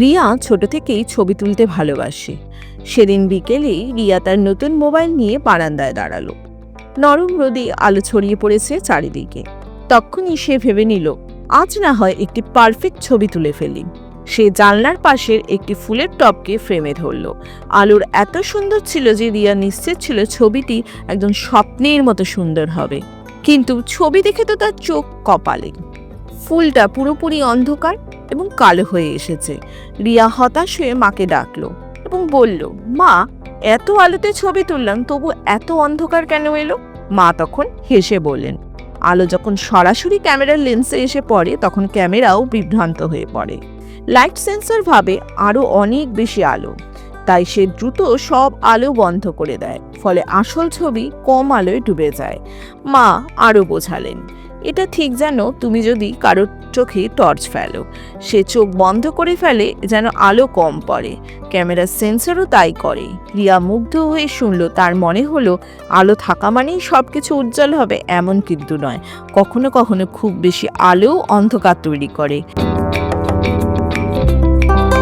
রিয়া ছোট থেকেই ছবি তুলতে ভালোবাসে। সেদিন বিকেলেই রিয়া তার নতুন মোবাইল নিয়ে বারান্দায় দাঁড়াল। নরম রোদে আলো ছড়িয়ে পড়েছে চারিদিকে। তখনই সে ভেবে নিল, আজ না হয় একটি পারফেক্ট ছবি তুলে ফেলি। সে জানলার পাশের একটি ফুলের টবকে ফ্রেমে ধরল। আলোর এত সুন্দর ছিল যে রিয়া নিশ্চিত ছিল ছবিটি একদম স্বপ্নের মতো সুন্দর হবে। কিন্তু ছবি দেখে তো তার চোখ কপালে। ফুলটা পুরোপুরি অন্ধকার এবং কালো হয়ে এসেছে। রিয়া হতাশ হয়ে মাকে ডাকলো এবং বলল, মা, এত আলোতে ছবি তুললাম, তবু এত অন্ধকার কেন এলো? মা তখন হেসে বললেন, আলো যখন সরাসরি ক্যামেরার লেন্সে এসে পড়ে, তখন ক্যামেরাও বিভ্রান্ত হয়ে পড়ে। লাইট সেন্সর ভাবে আরও অনেক বেশি আলো। তাই সে দ্রুত সব আলো বন্ধ করে দেয়, ফলে আসল ছবি কম আলোয় ডুবে যায়। মা আরও বোঝালেন এটা ঠিক যেন তুমি যদি কারোর চোখে টর্চ ফেলো। সে চোখ বন্ধ করে ফেলে যেন আলো কম পড়ে। ক্যামেরার সেন্সরও তাই করে। রিয়া মুগ্ধ হয়ে শুনল, তার মনে হলো, আলো থাকা মানেই সব কিছু উজ্জ্বল হবে, এমন কিন্তু নয়। কখনো কখনো খুব বেশি আলোও অন্ধকার তৈরি করে।